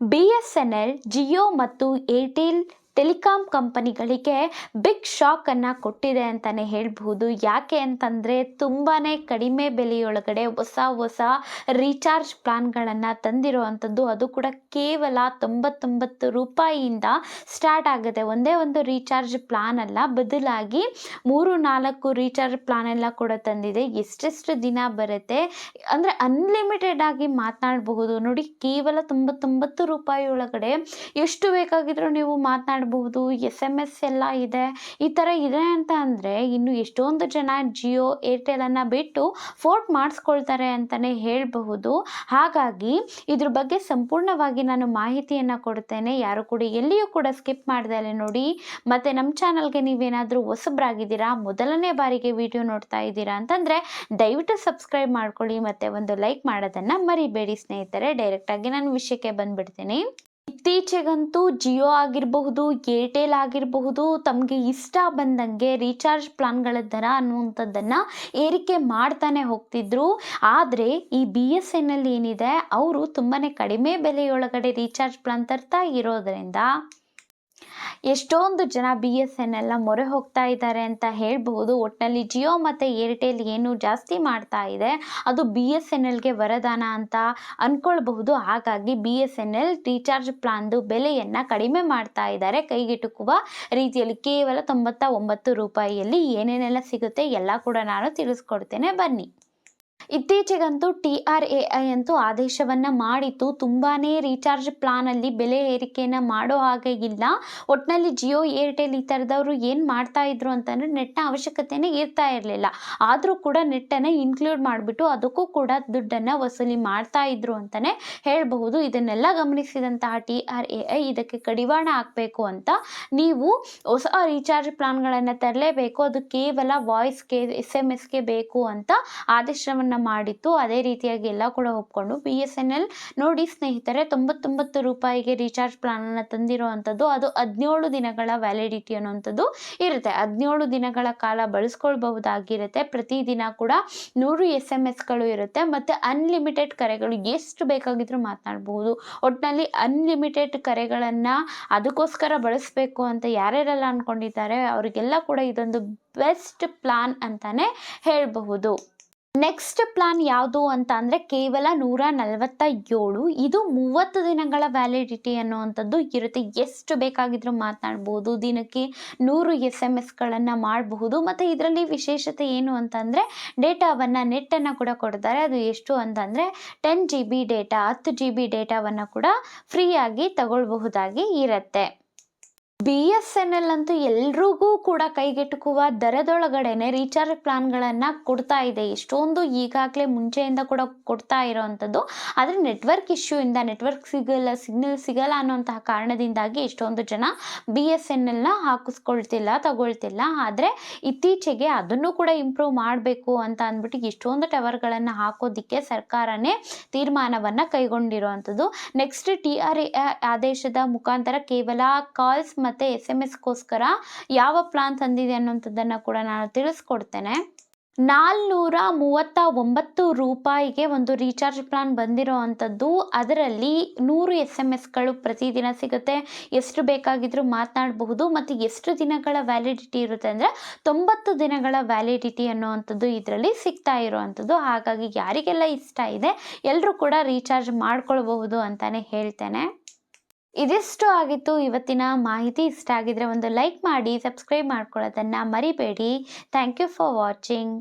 B S N L Jio ಮತ್ತು Airtel telecom ಕಂಪನಿಗಳಿಗೆ big ಶಾಕನ್ನು ಕೊಟ್ಟಿದೆ ಅಂತಲೇ ಹೇಳಬಹುದು. ಯಾಕೆ ಅಂತಂದರೆ ತುಂಬಾ ಕಡಿಮೆ ಬೆಲೆಯೊಳಗಡೆ ಹೊಸ ಹೊಸ ರೀಚಾರ್ಜ್ ಪ್ಲಾನ್ಗಳನ್ನು ತಂದಿರುವಂಥದ್ದು. ಅದು ಕೂಡ ಕೇವಲ ತೊಂಬತ್ತೊಂಬತ್ತು ರೂಪಾಯಿಯಿಂದ ಸ್ಟಾರ್ಟ್ ಆಗುತ್ತೆ ಒಂದೇ ಒಂದು ರೀಚಾರ್ಜ್ ಪ್ಲಾನ್ ಅಲ್ಲ, ಬದಲಾಗಿ ಮೂರು ನಾಲ್ಕು ರೀಚಾರ್ಜ್ ಪ್ಲಾನ್ ಎಲ್ಲ ಕೂಡ ತಂದಿದೆ. ಎಷ್ಟೆಷ್ಟು ದಿನ ಬರುತ್ತೆ ಅಂದರೆ ಅನ್ಲಿಮಿಟೆಡ್ ಆಗಿ ಮಾತನಾಡಬಹುದು. ನೋಡಿ ಕೇವಲ ತೊಂಬತ್ತೊಂಬತ್ತು ರೂಪಾಯಿ ಒಳಗಡೆ ಎಷ್ಟು ಬೇಕಾಗಿದ್ರೂ ನೀವು ಮಾತನಾಡಬಹುದು ಎಸ್ ಎಂ ಎಸ್ ಎಲ್ಲ ಇದೆ. ಈ ಥರ ಇದೆ ಅಂತ ಅಂದರೆ ಇನ್ನು ಎಷ್ಟೊಂದು ಜನ ಜಿಯೋ ಏರ್ಟೆಲನ್ನು ಬಿಟ್ಟು ಫೋರ್ಟ್ ಮಾಡಿಸ್ಕೊಳ್ತಾರೆ ಅಂತಲೇ ಹೇಳಬಹುದು. ಹಾಗಾಗಿ ಇದ್ರ ಬಗ್ಗೆ ಸಂಪೂರ್ಣವಾಗಿ ನಾನು ಮಾಹಿತಿಯನ್ನು ಕೊಡ್ತೇನೆ. ಯಾರು ಕೂಡ ಎಲ್ಲಿಯೂ ಕೂಡ ಸ್ಕಿಪ್ ಮಾಡ್ದಲೆ ನೋಡಿ. ಮತ್ತು ನಮ್ಮ ಚಾನಲ್ಗೆ ನೀವೇನಾದರೂ ಹೊಸಬ್ರಾಗಿದ್ದೀರಾ? ಮೊದಲನೇ ಬಾರಿಗೆ ವಿಡಿಯೋ ನೋಡ್ತಾ ಇದ್ದೀರಾ ಅಂತಂದರೆ ದಯವಿಟ್ಟು ಸಬ್ಸ್ಕ್ರೈಬ್ ಮಾಡ್ಕೊಳ್ಳಿ. ಮತ್ತು ಒಂದು ಲೈಕ್ ಮಾಡೋದನ್ನು ಮರಿಬೇಡಿ ಸ್ನೇಹಿತರೆ. ಡೈರೆಕ್ಟಾಗಿ ನಾನು ವಿಷಯಕ್ಕೆ ಬಂದುಬಿಡ್ತೀನಿ. ಇತ್ತೀಚೆಗಂತೂ ಜಿಯೋ ಆಗಿರಬಹುದು, ಏರ್ಟೆಲ್ ಆಗಿರಬಹುದು, ತಮಗೆ ಇಷ್ಟ ಬಂದಂಗೆ ರೀಚಾರ್ಜ್ ಪ್ಲಾನ್ಗಳ ದರ ಅನ್ನುವಂಥದ್ದನ್ನು ಏರಿಕೆ ಮಾಡ್ತಾನೆ ಹೋಗ್ತಿದ್ರು. ಆದರೆ ಈ ಬಿ ಎಸ್ ಎನ್ ಏನಿದೆ, ಅವರು ತುಂಬಾ ಕಡಿಮೆ ಬೆಲೆಯೊಳಗಡೆ ರೀಚಾರ್ಜ್ ಪ್ಲಾನ್ ತರ್ತಾ ಇರೋದರಿಂದ ಎಷ್ಟೊಂದು ಜನ ಬಿ ಎಸ್ ಎನ್ ಎಲ್ಲ ಮೊರೆ ಹೋಗ್ತಾ ಇದ್ದಾರೆ ಅಂತ ಹೇಳ್ಬಹುದು. ಒಟ್ಟಿನಲ್ಲಿ ಜಿಯೋ ಮತ್ತು ಏರ್ಟೆಲ್ ಏನು ಜಾಸ್ತಿ ಮಾಡ್ತಾ ಇದೆ. ಅದು ಬಿ ಎಸ್ ಎನ್ ಎಲ್ಗೆ ವರದಾನ ಅಂತ ಅಂದ್ಕೊಳ್ಬಹುದು ಹಾಗಾಗಿ B S N L recharge ಪ್ಲಾನ್ದು ಬೆಲೆಯನ್ನು ಕಡಿಮೆ ಮಾಡ್ತಾ ಇದ್ದಾರೆ. ಕೈಗೆಟುಕುವ ರೀತಿಯಲ್ಲಿ ಕೇವಲ ತೊಂಬತ್ತ ಒಂಬತ್ತು ರೂಪಾಯಿಯಲ್ಲಿ ಏನೇನೆಲ್ಲ ಸಿಗುತ್ತೆ ಎಲ್ಲ ಕೂಡ ನಾನು ತಿಳಿಸ್ಕೊಡ್ತೇನೆ. ಬನ್ನಿ. ಇತ್ತೀಚೆಗಂತೂ ಟಿ ಆರ್ ಎ ಐ ಅಂತೂ ಆದೇಶವನ್ನು ಮಾಡಿತ್ತು. ತುಂಬಾ ರೀಚಾರ್ಜ್ ಪ್ಲಾನಲ್ಲಿ ಬೆಲೆ ಏರಿಕೆಯನ್ನ ಮಾಡೋ ಹಾಗೆ ಇಲ್ಲ. ಒಟ್ಟಿನಲ್ಲಿ ಜಿಯೋ, ಏರ್ಟೆಲ್ ಈ ಥರದವರು ಏನು ಮಾಡ್ತಾ ಇದ್ರು ಅಂತಂದರೆ ನೆಟ್ನ ಅವಶ್ಯಕತೆನೇ ಇರ್ತಾ ಇರಲಿಲ್ಲ. ಆದರೂ ಕೂಡ ನೆಟ್ಟನ್ನು ಇನ್ಕ್ಲೂಡ್ ಮಾಡಿಬಿಟ್ಟು ಅದಕ್ಕೂ ಕೂಡ ದುಡ್ಡನ್ನು ವಸೂಲಿ ಮಾಡ್ತಾ ಇದ್ರು ಅಂತಲೇ ಹೇಳಬಹುದು. ಇದನ್ನೆಲ್ಲ ಗಮನಿಸಿದಂತಹ ಟಿ ಆರ್ ಎ ಐ ಇದಕ್ಕೆ ಕಡಿವಾಣ ಹಾಕಬೇಕು ಅಂತ ನೀವು ಹೊಸ ರೀಚಾರ್ಜ್ ಪ್ಲಾನ್ಗಳನ್ನು ತರಲೇಬೇಕು. ಅದು ಕೇವಲ ವಾಯ್ಸ್ಗೆ ಎಸ್ ಎಂ ಎಸ್ಗೆ ಬೇಕು ಅಂತ ಆದೇಶವನ್ನು ಮಾಡಿತ್ತು. ಅದೇ ರೀತಿಯಾಗಿ ಎಲ್ಲ ಕೂಡ ಒಪ್ಕೊಂಡು ಬಿ ಎಸ್ ಎನ್ ಎಲ್ ನೋಡಿ ಸ್ನೇಹಿತರೆ, ತೊಂಬತ್ತೊಂಬತ್ತು ರೂಪಾಯಿಗೆ ರೀಚಾರ್ಜ್ ಪ್ಲಾನನ್ನು ತಂದಿರುವಂಥದ್ದು. ಅದು ಹದಿನೇಳು ದಿನಗಳ ವ್ಯಾಲಿಡಿಟಿ ಅನ್ನುವಂಥದ್ದು ಇರುತ್ತೆ. ಹದಿನೇಳು ದಿನಗಳ ಕಾಲ ಬಳಸ್ಕೊಳ್ಬಹುದಾಗಿರುತ್ತೆ. ಪ್ರತಿದಿನ ಕೂಡ ನೂರು ಎಸ್ ಎಂ ಎಸ್ಗಳು ಇರುತ್ತೆ. ಮತ್ತು ಅನ್ಲಿಮಿಟೆಡ್ ಕರೆಗಳು ಎಷ್ಟು ಬೇಕಾಗಿದ್ರೂ ಮಾತನಾಡಬಹುದು ಒಟ್ಟಿನಲ್ಲಿ ಅನ್ಲಿಮಿಟೆಡ್ ಕರೆಗಳನ್ನು ಅದಕ್ಕೋಸ್ಕರ ಬಳಸಬೇಕು ಅಂತ ಯಾರ್ಯಾರೆಲ್ಲ ಅಂದ್ಕೊಂಡಿದ್ದಾರೆ ಅವರಿಗೆಲ್ಲ ಕೂಡ ಇದೊಂದು ಬೆಸ್ಟ್ ಪ್ಲಾನ್ ಅಂತಲೇ ಹೇಳಬಹುದು. ನೆಕ್ಸ್ಟ್ ಪ್ಲಾನ್ ಯಾವುದು ಅಂತ ಅಂದರೆ ಕೇವಲ ನೂರ ನಲವತ್ತ ಏಳು ಇದು ಮೂವತ್ತು ದಿನಗಳ ವ್ಯಾಲಿಡಿಟಿ ಅನ್ನುವಂಥದ್ದು ಇರುತ್ತೆ. ಎಷ್ಟು ಬೇಕಾಗಿದ್ರೂ ಮಾತನಾಡ್ಬೋದು. ದಿನಕ್ಕೆ ನೂರು ಎಸ್ ಎಂ ಎಸ್ಗಳನ್ನು ಮಾಡಬಹುದು. ಮತ್ತು ಇದರಲ್ಲಿ ವಿಶೇಷತೆ ಏನು ಅಂತಂದರೆ ಡೇಟಾವನ್ನು ನೆಟ್ಟನ್ನು ಕೂಡ ಕೊಡ್ತಾರೆ. ಅದು ಎಷ್ಟು ಅಂತಂದರೆ ಟೆನ್ ಜಿ ಬಿ ಡೇಟಾ ಹತ್ತು ಜಿ ಬಿ ಡೇಟಾವನ್ನು ಕೂಡ ಫ್ರೀಯಾಗಿ ತಗೊಳ್ಬಹುದಾಗಿ ಇರುತ್ತೆ. ಬಿ ಎಸ್ ಎನ್ ಎಲ್ ಅಂತೂ ಎಲ್ರಿಗೂ ಕೂಡ ಕೈಗೆಟುಕುವ ದರದೊಳಗಡೆನೆ ರೀಚಾರ್ಜ್ ಪ್ಲಾನ್ಗಳನ್ನು ಕೊಡ್ತಾ ಇದೆ. ಎಷ್ಟೊಂದು ಈಗಾಗಲೇ ಮುಂಚೆಯಿಂದ ಕೂಡ ಕೊಡ್ತಾ ಇರೋವಂಥದ್ದು ಆದರೆ ನೆಟ್ವರ್ಕ್ ಇಶ್ಯೂ ಇಂದ ನೆಟ್ವರ್ಕ್ ಸಿಗಲ್ಲ ಸಿಗ್ನಲ್ ಸಿಗಲ್ಲ ಅನ್ನೋಂತಹ ಕಾರಣದಿಂದಾಗಿ ಎಷ್ಟೊಂದು ಜನ ಬಿ ಎಸ್ ಎನ್ ಎಲ್ನ ಹಾಕಿಸ್ಕೊಳ್ತಿಲ್ಲ, ತಗೊಳ್ತಿಲ್ಲ. ಆದರೆ ಇತ್ತೀಚೆಗೆ ಅದನ್ನು ಕೂಡ ಇಂಪ್ರೂವ್ ಮಾಡಬೇಕು ಅಂತ ಅಂದ್ಬಿಟ್ಟು ಎಷ್ಟೊಂದು ಟವರ್ಗಳನ್ನು ಹಾಕೋದಿಕ್ಕೆ ಸರ್ಕಾರನೇ ತೀರ್ಮಾನವನ್ನು ಕೈಗೊಂಡಿರುವಂಥದ್ದು ನೆಕ್ಸ್ಟ್ ಟಿ ಆರ್ ಎ ಆದೇಶದ ಮುಖಾಂತರ ಕೇವಲ ಕಾಲ್ಸ್ ಮತ್ತು ಎಸ್ ಎಂ ಎಸ್ಗೋಸ್ಕರ ಯಾವ ಪ್ಲಾನ್ ತಂದಿದೆ ಅನ್ನೋಂಥದ್ದನ್ನು ಕೂಡ ನಾನು ತಿಳಿಸ್ಕೊಡ್ತೇನೆ. ನಾಲ್ನೂರ ಮೂವತ್ತ ಒಂಬತ್ತು ರೂಪಾಯಿಗೆ ಒಂದು ರೀಚಾರ್ಜ್ ಪ್ಲಾನ್ ಬಂದಿರೋ ಅಂಥದ್ದು ಅದರಲ್ಲಿ ನೂರು ಎಸ್ ಎಂ ಎಸ್ಗಳು ಪ್ರತಿದಿನ ಸಿಗುತ್ತೆ. ಎಷ್ಟು ಬೇಕಾಗಿದ್ದರೂ ಮಾತನಾಡಬಹುದು. ಮತ್ತು ಎಷ್ಟು ದಿನಗಳ ವ್ಯಾಲಿಡಿಟಿ ಇರುತ್ತೆ ಅಂದರೆ ತೊಂಬತ್ತು ದಿನಗಳ ವ್ಯಾಲಿಡಿಟಿ ಅನ್ನೋವಂಥದ್ದು ಇದರಲ್ಲಿ ಸಿಗ್ತಾ ಇರುವಂಥದ್ದು. ಹಾಗಾಗಿ ಯಾರಿಗೆಲ್ಲ ಇಷ್ಟ ಇದೆ ಎಲ್ಲರೂ ಕೂಡ ರೀಚಾರ್ಜ್ ಮಾಡ್ಕೊಳ್ಬಹುದು ಅಂತಲೇ ಹೇಳ್ತೇನೆ. ಇದಿಷ್ಟು ಆಗಿತ್ತು. ಇವತ್ತಿನ ಮಾಹಿತಿ ಇಷ್ಟ ಆಗಿದ್ರೆ ಒಂದು ಲೈಕ್ ಮಾಡಿ, ಸಬ್ಸ್ಕ್ರೈಬ್ ಮಾಡ್ಕೊಳ್ಳೋದನ್ನು ಮರಿಬೇಡಿ. Thank you for watching.